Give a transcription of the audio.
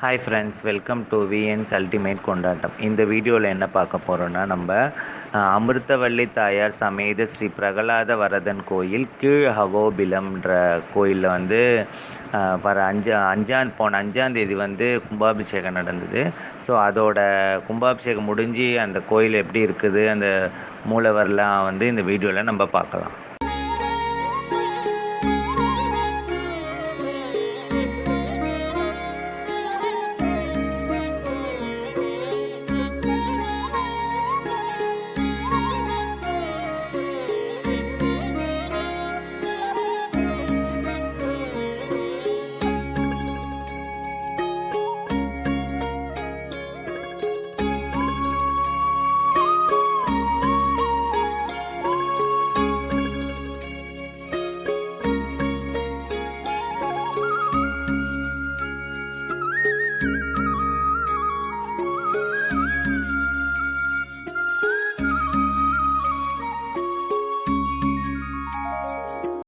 Hi friends welcome to VNS ultimate கொண்டாட்டம் இந்த வீடியோவில் என்ன பார்க்க போகிறோன்னா நம்ம அமிர்தவள்ளி தாயார் சமேத ஸ்ரீ பிரகலாத வரதன் கோயில் கீழ் ஹகோபிலம்ன்ற கோயிலில் வந்து வர அஞ்சா அஞ்சாம் போன அஞ்சாம் தேதி வந்து கும்பாபிஷேகம் நடந்தது. ஸோ அதோட கும்பாபிஷேகம் முடிஞ்சு அந்த கோயில் எப்படி இருக்குது அந்த மூலவர்லாம் வந்து இந்த வீடியோவில் நம்ம பார்க்கலாம்.